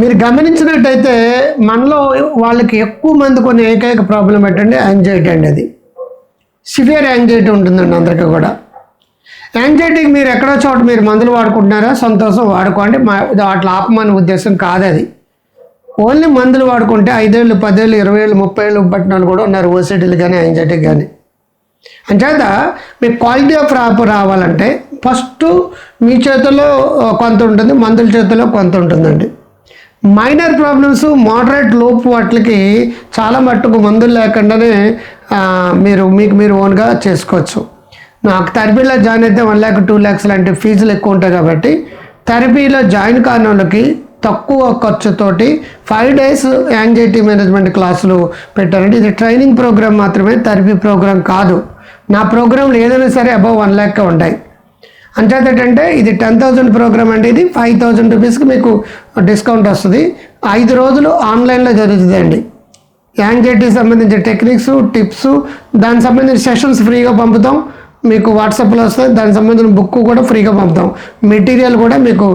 మీరు గమనించినట్టయితే మనలో వాళ్ళకి ఎక్కువ మంది కొన్ని ఏకైక ప్రాబ్లం ఏంటంటే యాంగ్జైటీ అండి అది. సివియర్ యాంగ్జైటీ ఉంటుందండి అందరికీ కూడా. యాంగ్జైటీకి మీరు ఎక్కడో చోట మీరు మందులు వాడుకుంటున్నారా? సంతోషం వాడుకోండి. మా అట్లా ఆపమని ఉద్దేశం కాదు అది. ఓన్లీ మందులు వాడుకుంటే ఐదేళ్ళు పదేళ్ళు ఇరవై ఏళ్ళు ముప్పై ఏళ్ళు పట్టినాలు కూడా ఉన్నారు ఓసిటీలు కానీ యాంగ్జైటీ కానీ. అంచేత మీకు క్వాలిటీ ఆఫ్ రాప్ రావాలంటే ఫస్ట్ మీ చేతిలో కొంత ఉంటుంది మందుల చేతిలో కొంత ఉంటుందండి. మైనర్ ప్రాబ్లమ్స్ మోడరేట్ లోపు వాటికి చాలా మట్టుకు మందులు లేకుండానే మీరు మీకు మీరు ఓన్గా చేసుకోవచ్చు. నాకు థెరపీలో జాయిన్ అయితే వన్ ల్యాక్ టూ ల్యాక్స్ లాంటి ఫీజులు ఎక్కువ ఉంటాయి కాబట్టి థెరపీలో జాయిన్ కాని వాళ్ళకి తక్కువ ఖర్చుతోటి ఫైవ్ డేస్ యాంగ్జైటీ మేనేజ్మెంట్ క్లాసులు పెట్టారండి ఇది ట్రైనింగ్ ప్రోగ్రామ్ మాత్రమే థెరపీ ప్రోగ్రామ్ కాదు. నా ప్రోగ్రాంలు ఏదైనా సరే అబౌవ్ వన్ ల్యాక్ ఉంటాయి. అంచేత ఏంటంటే ఇది టెన్ థౌజండ్ ప్రోగ్రామ్ అంటే ఇది. ఫైవ్ థౌజండ్ రూపీస్కి మీకు డిస్కౌంట్ వస్తుంది. ఐదు రోజులు ఆన్లైన్లో జరుగుతుందండి. యాంగ్జైటీకి సంబంధించిన టెక్నిక్స్ టిప్స్ దానికి సంబంధించిన సెషన్స్ ఫ్రీగా పంపుతాం. మీకు వాట్సాప్లో వస్తుంది. దానికి సంబంధించిన బుక్ కూడా ఫ్రీగా పంపుతాం. మెటీరియల్ కూడా మీకు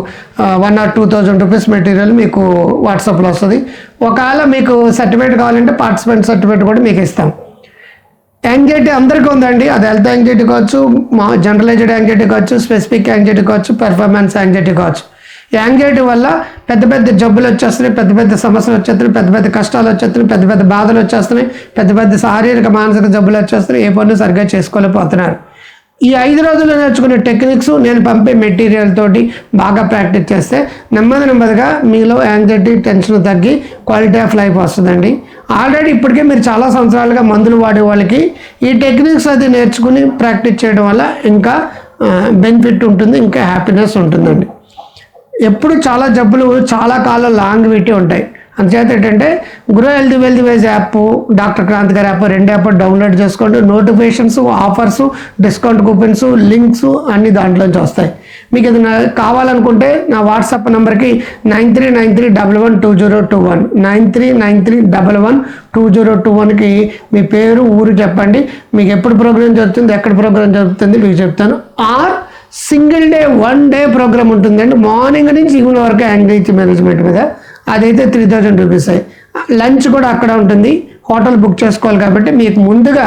one or two thousand rupees material మీకు వాట్సాప్లో వస్తుంది. ఒకవేళ మీకు సర్టిఫికేట్ కావాలంటే పార్టిసిపెంట్ సర్టిఫికేట్ కూడా మీకు ఇస్తాం. యాంగ్జైటీ అందరికీ ఉందండి. అది హెల్త్ యాంగ్జైటీ కావచ్చు మా జనరలైజ్డ్ యాంగ్జైటీ కావచ్చు స్పెసిఫిక్ యాంగ్జైటీ కావచ్చు పెర్ఫార్మెన్స్ యాంగ్జైటీ కావచ్చు. యాంగ్జైటీ వల్ల పెద్ద పెద్ద జబ్బులు వచ్చేస్తున్నాయి పెద్ద పెద్ద సమస్యలు వచ్చేస్తున్నాయి పెద్ద పెద్ద కష్టాలు వచ్చేస్తున్నాయి పెద్ద పెద్ద బాధలు వచ్చేస్తున్నాయి పెద్ద పెద్ద శారీరక మానసిక జబ్బులు వచ్చేస్తున్నాయి ఏ పనులు సరిగ్గా చేసుకోలేకపోతున్నారు. ఈ ఐదు రోజుల్లో నేర్చుకునే టెక్నిక్స్ నేను పంపే మెటీరియల్ తోటి బాగా ప్రాక్టీస్ చేస్తే నెమ్మది నెమ్మదిగా మీలో యాంగ్జైటీ టెన్షన్ తగ్గి క్వాలిటీ ఆఫ్ లైఫ్ వస్తుందండి. ఆల్రెడీ ఇప్పటికే మీరు చాలా సంవత్సరాలుగా మందులు వాడే వాళ్ళకి ఈ టెక్నిక్స్ అది నేర్చుకుని ప్రాక్టీస్ చేయడం వల్ల ఇంకా బెనిఫిట్ ఉంటుంది ఇంకా హ్యాపీనెస్ ఉంటుందండి. ఎప్పుడు చాలా జబ్బులు చాలా కాలం లాంగ్ ఉంటాయి. అందుచేత ఏంటంటే grow health wealth wise app doctor Kranthi గారి యాప్ రెండు యాప్ డౌన్లోడ్ చేసుకోండి. Notifications offers discount coupons links అన్ని దాంట్లోంచి వస్తాయి. మీకు ఇది కావాలనుకుంటే నా వాట్సాప్ నెంబర్కి nine three nine three double one two zero two one. Nine three nine three double one two zero two వన్కి మీ పేరు ఊరు చెప్పండి. మీకు ఎప్పుడు ప్రోగ్రామ్ జరుగుతుంది ఎక్కడ ప్రోగ్రామ్ జరుగుతుంది మీకు చెప్తాను. Or single day one day program ఉంటుందండి. మార్నింగ్ నుంచి ఈవినింగ్ వరకు యాంగ్రీచ్ మేనేజ్మెంట్ మీద అదైతే త్రీ థౌజండ్ రూపీస్ అయ్యి లంచ్ కూడా అక్కడ ఉంటుంది. హోటల్ బుక్ చేసుకోవాలి కాబట్టి మీకు ముందుగా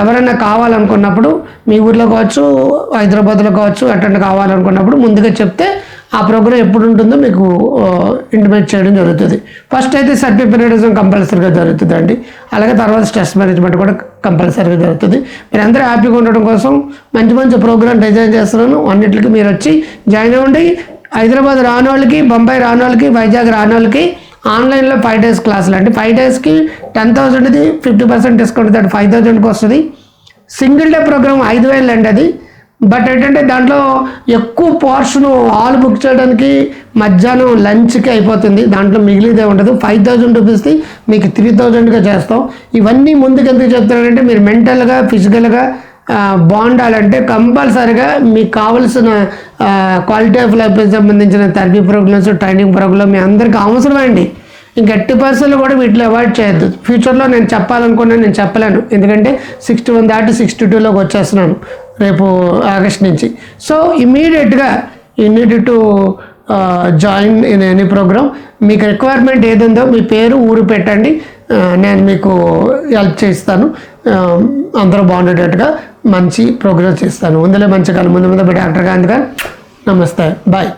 ఎవరైనా కావాలనుకున్నప్పుడు మీ ఊర్లో కావచ్చు హైదరాబాద్లో కావచ్చు అటెండ్ కావాలనుకున్నప్పుడు ముందుగా చెప్తే ఆ ప్రోగ్రామ్ ఎప్పుడు ఉంటుందో మీకు ఇంటిమేట్ చేయడం జరుగుతుంది. ఫస్ట్ అయితే సర్టిఫికేటిజం కంపల్సరీగా జరుగుతుందండి అలాగే తర్వాత స్ట్రెస్ మేనేజ్మెంట్ కూడా కంపల్సరీగా జరుగుతుంది. మీరు అందరూ హ్యాపీగా ఉండడం కోసం మంచి మంచి ప్రోగ్రామ్ డిజైన్ చేస్తున్నాను. అన్నింటికి మీరు వచ్చి జాయిన్ అవ్వండి. హైదరాబాద్ రాని వాళ్ళకి బొంబాయి రాని వాళ్ళకి వైజాగ్ రాని వాళ్ళకి ఆన్లైన్లో ఫైవ్ డేస్ క్లాసులు. అంటే ఫైవ్ డేస్కి టెన్ థౌసండ్ది ఫిఫ్టీ పర్సెంట్ డిస్కౌంట్ అంటే ఫైవ్ థౌసండ్కి వస్తుంది. సింగిల్ డే ప్రోగ్రామ్ ఐదు వేలు అండి అది. బట్ ఏంటంటే దాంట్లో ఎక్కువ పోర్షన్ హాల్ బుక్ చేయడానికి మధ్యాహ్నం లంచ్కి అయిపోతుంది. దాంట్లో మిగిలిదే ఉండదు. ఫైవ్ థౌజండ్ రూపీస్ది మీకు త్రీ థౌజండ్గా చేస్తాం. ఇవన్నీ ముందుకు ఎందుకు చెప్తున్నానంటే మీరు మెంటల్గా ఫిజికల్గా బాగుండాలంటే కంపల్సరిగా మీకు కావలసిన క్వాలిటీ ఆఫ్ లైఫ్కి సంబంధించిన థెరపీ ప్రోగ్రామ్స్ ట్రైనింగ్ ప్రోగ్రామ్ మీ అందరికీ అవసరమండి. ఇంకా ఎట్టి పర్సెంట్లు కూడా వీటిలో అవాయిడ్ చేయొద్దు. ఫ్యూచర్లో నేను చెప్పాలనుకున్నా నేను చెప్పలేను. ఎందుకంటే సిక్స్టీ వన్ దాటి సిక్స్టీ టూలోకి వచ్చేస్తున్నాను రేపు ఆగస్ట్ నుంచి. సో ఇమీడియట్గా immediate to join in any program మీకు రిక్వైర్మెంట్ ఏదుందో మీ పేరు ఊరు పెట్టండి. నేను మీకు హెల్ప్ చేస్తాను. అందరూ బాగుండేటట్టుగా మంచి ప్రోగ్రెస్ చేస్తాను. ముందులే మంచి కాలం. ముందు ముందు డాక్టర్ గాంధీ గారు నమస్తే. బాయ్.